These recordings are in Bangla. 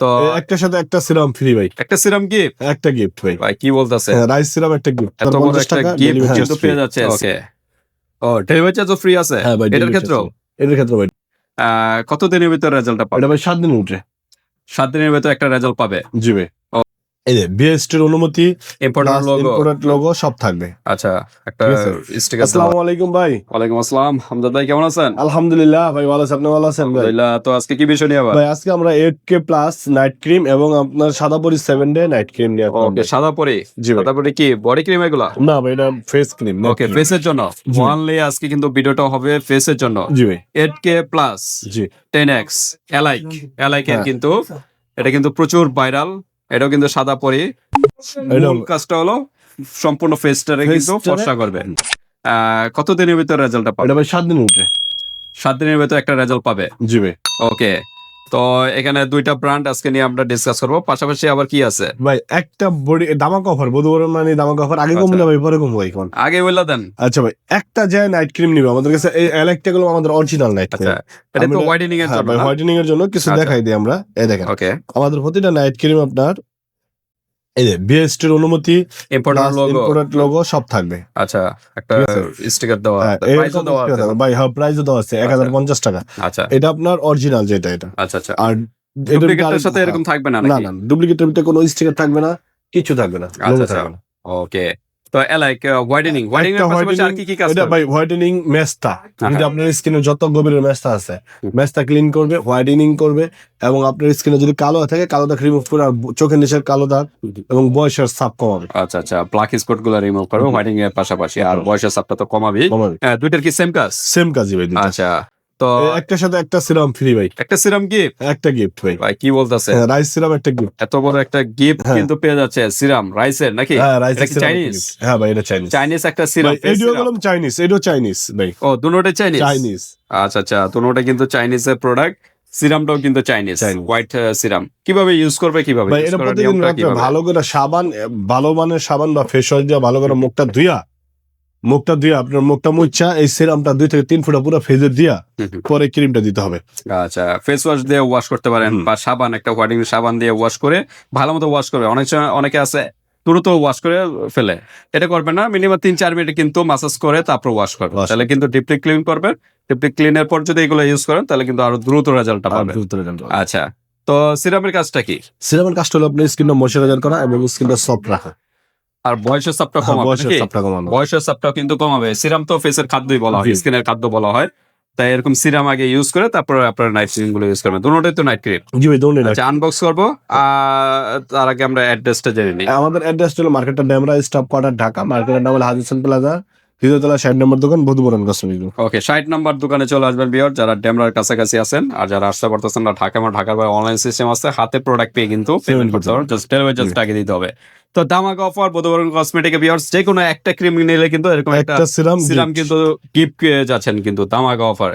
তো একটা একটার সাথে একটা সিরাম ফ্রি ভাই। একটা সিরাম গিফট একটা গিফট ভাই। ভাই কি বলতেছে রাইস সিরাম একটা গিফট এত বড় একটা গিফট কিন্তু পেয়ে যাচ্ছে ওকে ও ডেলিভারি চার্জও ফ্রি আছে? হ্যাঁ ভাই এটার ক্ষেত্রে এটার ক্ষেত্রে ভাই। কত দিনের ভিতর রেজাল্টটা পাবে? এটা ভাই সাত দিন উঠে সাত দিনের ভিতর একটা রেজাল্ট পাবে? জি ভাই। এই যে বিএসটির অনুমতি ইম্পর্টেন্ট লোগো ইম্পোর্টেন্ট লোগো সব থাকবে। আচ্ছা একটা স্টিকার আসসালামু আলাইকুম ভাই। ওয়ালাইকুম আসসালাম। হামজাদ ভাই কেমন আছেন? আলহামদুলিল্লাহ ভাই ভালো আছেন আপনি ভালো আছেন ভাই? আলহামদুলিল্লাহ তো আজকে কি বিষয় নিয়ে আবার? ভাই আজকে আমরা eight K plus night cream এবং আপনার সাদা পরি সেভেন ডে নাইট ক্রিম নিয়ে আসলাম ওকে সাদা পরি? সাদা পরি কি? বডি ক্রিম এগুলা? না ভাই এটা ফেস ক্রিম ওকে ফেসের জন্য। ওয়ানলি আজকে কিন্তু ভিডিওটা হবে ফেসের জন্য। জি ভাই। এইট কে প্লাস জি। টেন এক্স এলাইক এলাইকের হ্যাঁ। কিন্তু এটা কিন্তু প্রচুর ভাইরাল এটাও কিন্তু সাদা পরে। কাজটা হলো সম্পূর্ণ ফেসটারে কিন্তু ফর্সা করবেন কত দিনের ভিতরে রেজাল্টটা পাবে? এটা ভাই সাত দিনের উঠে সাত দিনের ভিতরে একটা রেজাল্ট পাবে? জি ভাই। ওকে তো এখানে দুইটা ব্র্যান্ড আজকে নিয়ে আমরা ডিসকাস করব। পাশাপাশি আবার কি আছে? ভাই একটা বডি দামাক অফার বধুবর মানে দামাক অফার আগে কম আচ্ছা। না ভাই পরে কম ভাই কোন আগে বললা দেন। আচ্ছা ভাই একটা যে নাইট ক্রিম নিবে আমাদের কাছে এই এলাকটা গুলো আমাদের অরিজিনাল নাইট ক্রিম এটা তো হোয়াইটেনিং এর হ্যাঁ জন্য হোয়াইটেনিং এর জন্য কিছু আচ্ছা। দেখাই দিই আমরা। এই দেখেন ওকে আমাদের প্রতিটা নাইট ক্রিম আপনার এই যে বিএসটির অনুমতি ইম্পর্টেন্ট লোগো সব থাকবে। আচ্ছা একটা স্টিকার দেওয়া হ্যাঁ, প্রাইসও দেওয়া আছে। ভাই হ্যাঁ প্রাইসও দেওয়া আছে এক হাজার পঞ্চাশ টাকা। আচ্ছা। এটা আপনার অরিজিনাল যেটা এটা। আচ্ছা আচ্ছা। আর ডুপ্লিকেটের সাথে এরকম থাকবে না না নাকি? না ডুপ্লিকেটের ভিতরে কোনো স্টিকার থাকবে না কিছু থাকবে না আচ্ছা, আচ্ছা। ওকে তো লাইক হোয়াইটেনিং হোয়াইটেনিং এর পাশাপাশি আর কি কি কাজ এটা ভাই হোয়াইটেনিং মেস্তা। যদি হ্যাঁ। আপনার স্কিনে যত গভীরের মেস্তা আছে মেস্তা ক্লিন করবে হোয়াইটেনিং করবে এবং আপনার স্কিনে যদি কালো থাকে কালো দাগ রিমুভ করে আর চোখের নিচের কালো দাগ এবং বয়সের সাপ কমাবে। আচ্ছা আচ্ছা ব্ল্যাক স্পটগুলো রিমুভ করবে হুম। হোয়াইটিং এর পাশাপাশি। আর বয়সের চাপটা তো কমাবি কমাবে। হ্যাঁ, দুইটার কি সেম কাজ? সেম কাজই ভাই আচ্ছা। তো এ- একটার সাথে একটা সিরাম ফ্রি ভাই। একটা সিরাম গিফট একটা গিফট ভাই। ভাই কি বলতেছে রাইস সিরাম একটা গিফট এত বড় একটা গিফট হ্যাঁ। কিন্তু পেয়ে যাচ্ছে সিরাম রাইসের নাকি? হ্যাঁ রাইস চাইনিজ হ্যাঁ ভাই এটা চাইনিজ চাইনিজ একটা সিরাম এডিও গেলাম চাইনিজ এডিও চাইনিজ ভাই। ও দুটোটাই চাইনিজ চাইনিজ আচ্ছা আচ্ছা দুটোটা কিন্তু চাইনিজের প্রোডাক্ট সিরামটাও কিন্তু চাইনিজ। হোয়াইট সিরাম কীভাবে ইউজ করবে কীভাবে? ভালো করে সাবান ভালো মানের সাবান বা ফেস ওয়াশ দিয়ে ভালো করে মুখটা ধুইয়া মুখটা ধুইয়া আপনার মুখটা মুচ্ছা এই সিরামটা দুই থেকে তিন ফুটা পুরো ফেজে দিয়া। পরে ক্রিমটা দিতে হবে। আচ্ছা ফেস ওয়াশ দিয়ে ওয়াশ করতে পারেন বা সাবান একটা হোয়াইটিং সাবান দিয়ে ওয়াশ করে ভালো মতো ওয়াশ করবে। অনেক সময় অনেকে আছে দ্রুত ওয়াশ করে ফেলে। এটা করবে না মিনিমাম তিন চার মিনিট কিন্তু মাসাজ করে তারপর ওয়াশ করবে তাহলে কিন্তু ডিপলি ক্লিন করবেন। ডিপলি ক্লিনের পর যদি এগুলো ইউজ করেন তাহলে কিন্তু আরও দ্রুত রেজাল্টটা পাবে আচ্ছা তো সিরামের কাজটা কি? সিরামের কাজটা হলো আপনার স্কিনটা ময়শ্চারাইজার করা এবং স্কিনটা সফট রাখা। আর বয়সের চাপটা হ্যাঁ, কমাবে বয়সের চাপটা কমানো বয়সের চাপটাও কিন্তু কমাবে। সিরাম তো ফেসের খাদ্যই বলা হয় স্কিনের খাদ্য বলা হয়। তাই এরকম সিরাম আগে ইউজ করে তারপর আপনার নাইট ক্রিমগুলো ইউজ করবেন। দুটোই তো নাইট ক্রিম জি দুটোই আচ্ছা আনবক্স করব। তার আগে আমরা অ্যাড্রেসটা জেনে নিই। আমাদের অ্যাড্রেস হলো মার্কেটটা ডেমরা স্টাফ কোয়ার্টার ঢাকা মার্কেটের নাম হলো হাজিসন প্লাজা দ্বিতীয়তলা ষাট নম্বর দোকান বধুবরণ কাশ্মীর ওকে ষাট নম্বর দোকানে চলে আসবেন বিয়ার যারা ডেমরার কাছাকাছি আছেন আর যারা আসতে পারতেছেন না ঢাকা আমার ঢাকার বাইরে অনলাইন সিস্টেম আছে হাতে প্রোডাক্ট পেয়ে কিন্তু পেমেন্ট করতে পারবেন জাস্ট ডেলিভারি জাস্ট টাকা দিতে হবে। তো ধামাকা অফার বধুবরণ কসমেটিক বিয়ার্স যে কোনো একটা ক্রিম নিলে কিন্তু এরকম একটা একটা সিরাম সিরাম কিন্তু গিফট পেয়ে যাচ্ছেন কিন্তু ধামাকা অফার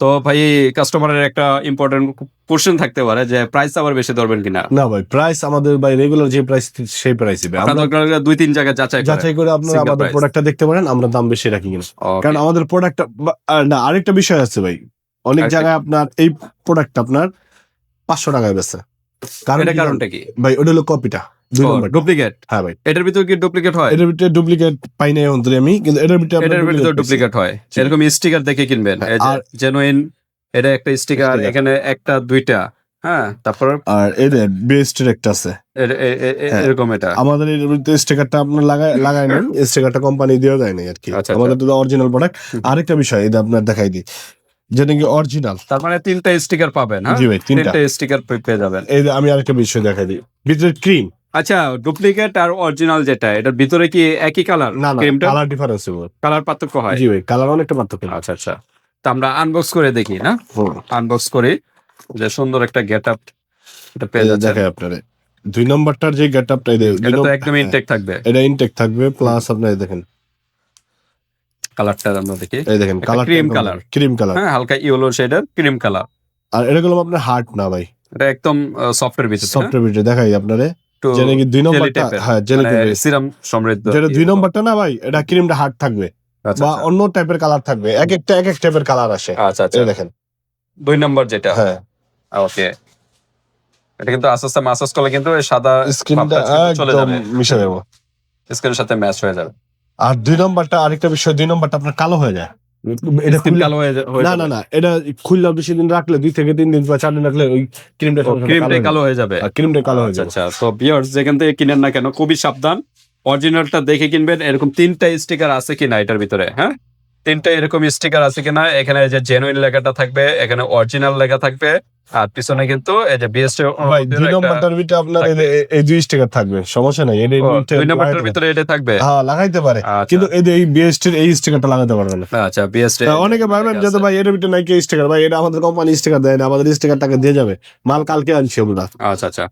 তো ভাই কাস্টমারের একটা ইম্পর্টেন্ট কোশ্চেন থাকতে পারে যে প্রাইস আবার বেশি ধরবেন কিনা। না ভাই প্রাইস আমাদের ভাই রেগুলার যে প্রাইস সেই প্রাইসই ভাই আপনার দুই তিন জায়গায় যাচাই করে যাচাই করে আপনারা আমাদের প্রোডাক্টটা দেখতে পারেন আমরা দাম বেশি রাখি কিনা। কারণ আমাদের প্রোডাক্টটা না আরেকটা বিষয় আছে ভাই। অনেক জায়গায় আপনার এই প্রোডাক্ট আপনার পাঁচশো টাকায় বেচে। কারণ এটা কারণটা কি? ভাই ওটা হলো কপিটা দুই নম্বর ডুপ্লিকেট হ্যাঁ ভাই। এটার ভিতর কি ডুপ্লিকেট হয়? এটার ভিতরে ডুপ্লিকেট পাই নাই অন্তরে আমি কিন্তু এটার ভিতরে এটার ভিতর ডুপ্লিকেট হয়। এরকম স্টিকার দেখে কিনবেন। হ্যাঁ, জেনুইন এটা একটা স্টিকার এখানে একটা দুইটা। হ্যাঁ তারপর আর বেস্টের একটা আছে। হ্যাঁ। এরকম এটা। আমাদের এর ভিতরে স্টিকারটা আপনার লাগায় লাগায় নেন স্টিকারটা কোম্পানি আর কি। আচ্ছা, আচ্ছা। আমাদের তো অরিজিনাল প্রোডাক্ট আরেকটা বিষয় এটা আপনার দেখাই দিই। যেটা কি অরিজিনাল তার মানে তিনটা স্টিকার পাবেন হ্যাঁ? জি ভাই তিনটা। স্টিকার পেয়ে যাবেন। এই যে আমি আরেকটা বিষয় দেখাই দিই। ভিতরে ক্রিম আচ্ছা ডুপ্লিকেট আর অরিজিনাল যেটা এটার ভিতরে কি একই কালার না না ক্রিমটা কালার ডিফারেন্স কালার পার্থক্য হয়? জি ভাই কালার অনেকটা পার্থক্য। আচ্ছা আচ্ছা। তা আমরা আনবক্স করে দেখি না? আনবক্স করি যে সুন্দর একটা গেট আপ এটা পেয়ে যাচ্ছে দেখাই আপনারে। দুই নম্বরটার যে গেট আপটা এটা তো একদম ইনটেক থাকবে। এটা ইনটেক থাকবে প্লাস আপনার দেখেন। কালারটা আমরা দেখি। এই দেখেন colour cream colour। Cream colour হ্যাঁ হালকা ইয়েলো শেডের ক্রিম কালার আর এটা গুলো আপনার হার্ট না ভাই। এটা একদম সফটের ভিতরে সফটওয়্যার ভিতরে দেখাই আপনারে। একটু দুই নম্বরটা? হ্যাঁ জেলি মানে সিরাম সমৃদ্ধ যেটা দুই নম্বরটা না ভাই এটা ক্রিমটা হার্ড থাকবে আচ্ছা বা আচ্ছা। অন্য টাইপের কালার থাকবে। এক একটা এক এক টাইপের কালার আসে। আচ্ছা আচ্ছা। দেখেন। দুই নম্বর যেটা? হ্যাঁ। ওকে এটা কিন্তু আস্তে আস্তে মাসাজ করলে কিন্তু সাদা কিন্তু চলে যাবে। মিশে যাব। সাথে ম্যাচ হয়ে যাবে। আর দুই নম্বরটা আরেকটা বিষয় দুই নম্বরটা আপনার কালো হয়ে যায়। এটা কালো হয়ে না না না এটা খুললে বেশি দিন রাখলে দুই থেকে তিন দিন বা চার দিন রাখলে ওই ক্রিমটা ক্রিমটা কালো হয়ে যাবে। ক্রিমটা কালো হয়ে আচ্ছা যাবে। আচ্ছা তো বিয়ার্স যেখান থেকে কিনেন না কেন খুবই সাবধান। অরিজিনালটা দেখে কিনবেন এরকম তিনটা স্টিকার আছে কিনা এটার ভিতরে হ্যাঁ? তিনটা এরকম স্টিকার আছে কিনা এখানে এই যে জেনুইন লেখাটা থাকবে এখানে অরিজিনাল লেখা থাকবে আর পিছনে কিন্তু এই যে বিএসটি ভাই দুই নম্বরটার ভিতরে আপনার এই এই দুই স্টিকার থাকবে সমস্যা নাই এটা দুই নম্বরটার ভিতরে এটা থাকবে? হ্যাঁ লাগাইতে পারে আচ্ছা। কিন্তু এই এই বিএসটির এই স্টিকারটা লাগাতে পারবে না। আচ্ছা বিএসটি অনেকে ভাববেন যে ভাই এর ভিতরে নাকি স্টিকার ভাই এটা আমাদের কোম্পানি স্টিকার দেয় না আমাদের স্টিকার টাকা দিয়ে যাবে মাল কালকে আনছি আমরা। আচ্ছা আচ্ছা।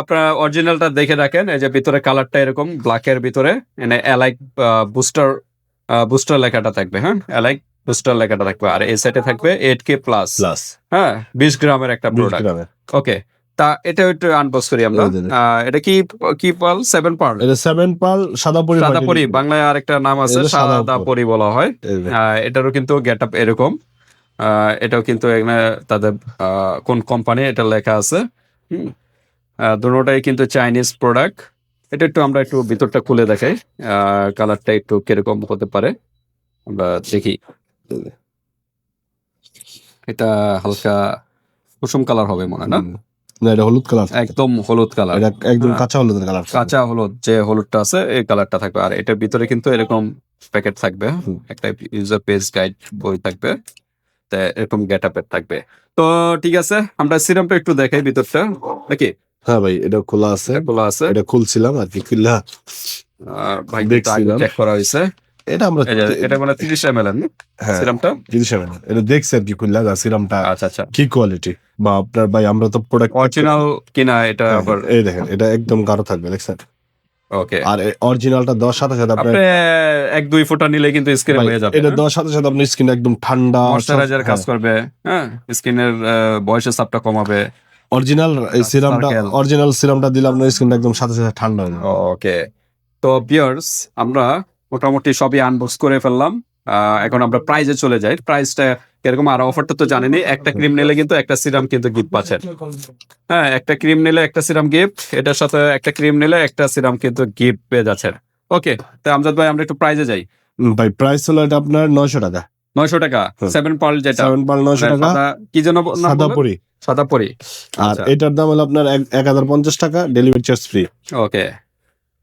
আপনারা অরিজিনালটা দেখে রাখেন এই যে ভিতরে কালারটা এরকম ব্ল্যাকের ভিতরে এনে অ্যালাইক বুস্টার বুস্টার লেখাটা থাকবে হ্যাঁ? অ্যালাইক বুস্টার লেখাটা থাকবে। আর এই সাইডে থাকবে এইট কে প্লাস প্লাস হ্যাঁ বিশ গ্রামের একটা প্রোডাক্ট ওকে তা এটা একটু আনবক্স করি আমরা। এটা কি কি পাল সেভেন পাল এটা সেভেন পাল সাদা পরি সাদা পরি বাংলায় আরেকটা নাম আছে সাদা পরি। বলা হয়। এটারও কিন্তু গেট আপ এরকম। এটাও কিন্তু এখানে তাদের কোন কোম্পানি এটা লেখা আছে। দুটোটাই কিন্তু চাইনিজ প্রোডাক্ট এটা একটু আমরা একটু ভিতরটা খুলে দেখাই। কালারটা একটু কীরকম হতে পারে আমরা দেখি। এটা হালকা কুসুম কালার হবে মনে না? না এটা হলুদ কালার একদম হলুদ কালার। এটা একদম হ্যাঁ। কাঁচা হলুদের কালার কাঁচা হলুদ যে হলুদটা আছে এই কালারটা থাকবে। আর এটার ভিতরে কিন্তু এরকম প্যাকেট থাকবে। একটা ইউজার পেজ গাইড বই থাকবে। তা এরকম গেট আপের থাকবে। তো ঠিক আছে আমরা সিরামটা একটু দেখাই ভিতরটা। নাকি? হ্যাঁ ভাই এটা খোলা আছে। এগুলো আছে। এটা খুলছিলাম আর কি খুললা। ভাই দেখছিলাম। চেক করা হয়েছে। এটা আমরা এটা মানে তিরিশ এম এল হ্যাঁ সিরামটা হবে না। এটা দেখছি আর কি খুললা? সিরামটা আচ্ছা আচ্ছা। কি কোয়ালিটি বা আপনার ভাই আমরা তো প্রোডাক্ট অরিজিনাল কিনা এটা আবার এই দেখেন এটা একদম গাঢ় থাকবে দেখছেন? ওকে আর অরিজিনালটা দেওয়ার সাথে সাথে আপনার আপনি এক দুই ফুটা নিলে কিন্তু স্ক্রিন হয়ে যাবে এটা দেওয়ার সাথে সাথে আপনার স্কিন একদম ঠান্ডা ময়শ্চারাইজার কাজ করবে হ্যাঁ? স্কিনের বয়সের চাপটা কমাবে। অরিজিনাল সিরামটা অরিজিনাল সিরামটা দিলে আপনার স্কিনটা একদম সাথে সাথে ঠান্ডা হয়ে যাবে। ওকে তো বিয়ার্স আমরা মোটামুটি সবই আনবক্স করে ফেললাম। এখন আমরা প্রাইজে চলে যাই। প্রাইসটা কীরকম আর অফারটা তো জানেনি একটা ক্রিম নিলে কিন্তু একটা সিরাম কিন্তু গিফট পাচ্ছেন হ্যাঁ একটা ক্রিম নিলে একটা সিরাম গিফট এটার সাথে একটা ক্রিম নিলে একটা সিরাম কিন্তু গিফট পেয়ে যাচ্ছেন ওকে তো আমজাদ ভাই আমরা একটু প্রাইজে যাই। ভাই প্রাইস হলো এটা আপনার নয়শো টাকা। নয়শো টাকা। সেভেন পার্ল যেটা। সেভেন পাল নয়শো টাকা। কি যেন ব- নাম সাদা পরি। সাদা পরি। আর আচ্ছা। এটার দাম হলো আপনার এক- হাজার পঞ্চাশ টাকা ডেলিভারি চার্জ ফ্রি ওকে।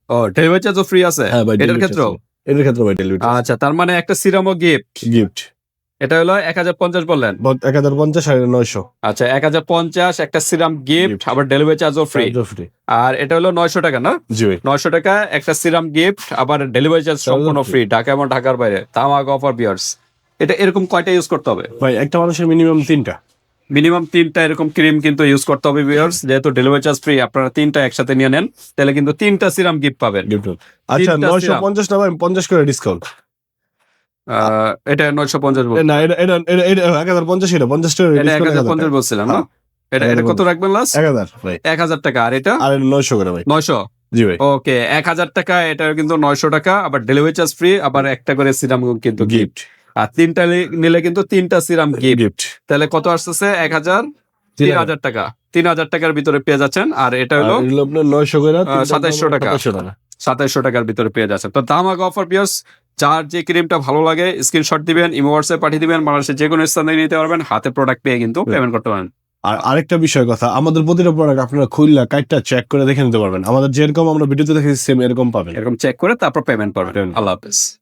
ও ডেলিভারি চার্জও ফ্রি আছে? হ্যাঁ এটার ক্ষেত্রেও? এটার ক্ষেত্রে ভাই ডেলিভারি আচ্ছা তার মানে একটা সিরামও গিফট গিফট এটা হলো এক হাজার পঞ্চাশ বললেন? এক হাজার পঞ্চাশ আর নয়শো। আচ্ছা এক হাজার পঞ্চাশ একটা সিরাম গিফট আবার ডেলিভারি চার্জও ফ্রি আর এটা হলো নয়শো টাকা না? জি নয়শো টাকা একটা সিরাম গিফট আবার ডেলিভারি চার্জ সম্পূর্ণ ফ্রি ঢাকা এবং ঢাকার বাইরে। তামাক অফার বিয়ার্স এটা এরকম কয়টা ইউজ করতে হবে? ভাই একটা মানুষের মিনিমাম তিনটা। মিনিমাম তিনটা এরকম ক্রিম কিন্তু ইউজ করতে হবে বিয়ার্স যেহেতু ডেলিভারি চার্জ ফ্রি আপনারা তিনটা একসাথে নিয়ে নেন তাহলে কিন্তু তিনটা সিরাম গিফট পাবেন। আচ্ছা নয়শো। পঞ্চাশ না ভাই পঞ্চাশ করে ডিসকাউন্ট এটা নয়শো পঞ্চাশ না এটা এটা এটা এক হাজার পঞ্চাশ এটা পঞ্চাশ করে এটা এক হাজার পঞ্চাশ বলছিলাম না? হ্যাঁ। এটা এটা কত রাখবেন লাস্ট এক হাজার ভাই। এক হাজার টাকা আর এটা? আর নয়শো করে ভাই। নয়শো? জি ভাই। ওকে এক হাজার টাকা এটা কিন্তু নয়শো টাকা আবার ডেলিভারি চার্জ ফ্রি আবার একটা করে সিরাম কিন্তু গিফট আর তিনটা নিলে কিন্তু তিনটা সিরাম গিফট তাহলে কত আসতেছে? এক হাজার? তিন হাজার। টাকা। তিন হাজার টাকার ভিতরে পেয়ে যাচ্ছেন। আর এটা হলো নয়শো সাতাইশশো টাকা। সাতাইশশো টাকার ভিতরে পেয়ে যাচ্ছেন। তো দাম আগে অফার পিয়ার্স যার যে ক্রিমটা ভালো লাগে স্ক্রিনশট দিবেন ইমো হোয়াটসঅ্যাপ পাঠিয়ে দিবেন বাংলাদেশের যে কোনো স্থানে নিতে পারবেন হাতে প্রোডাক্ট পেয়ে কিন্তু পেমেন্ট করতে পারেন। আর আরেকটা বিষয় কথা আমাদের প্রতিটা প্রোডাক্ট আপনারা খুললা কাইটটা চেক করে দেখে নিতে পারবেন। আমাদের যেরকম আমরা ভিডিওতে দেখেছি সেম এরকম পাবেন। এরকম চেক করে তারপর পেমেন্ট করবেন Payment. আল্লাহ হাফেজ।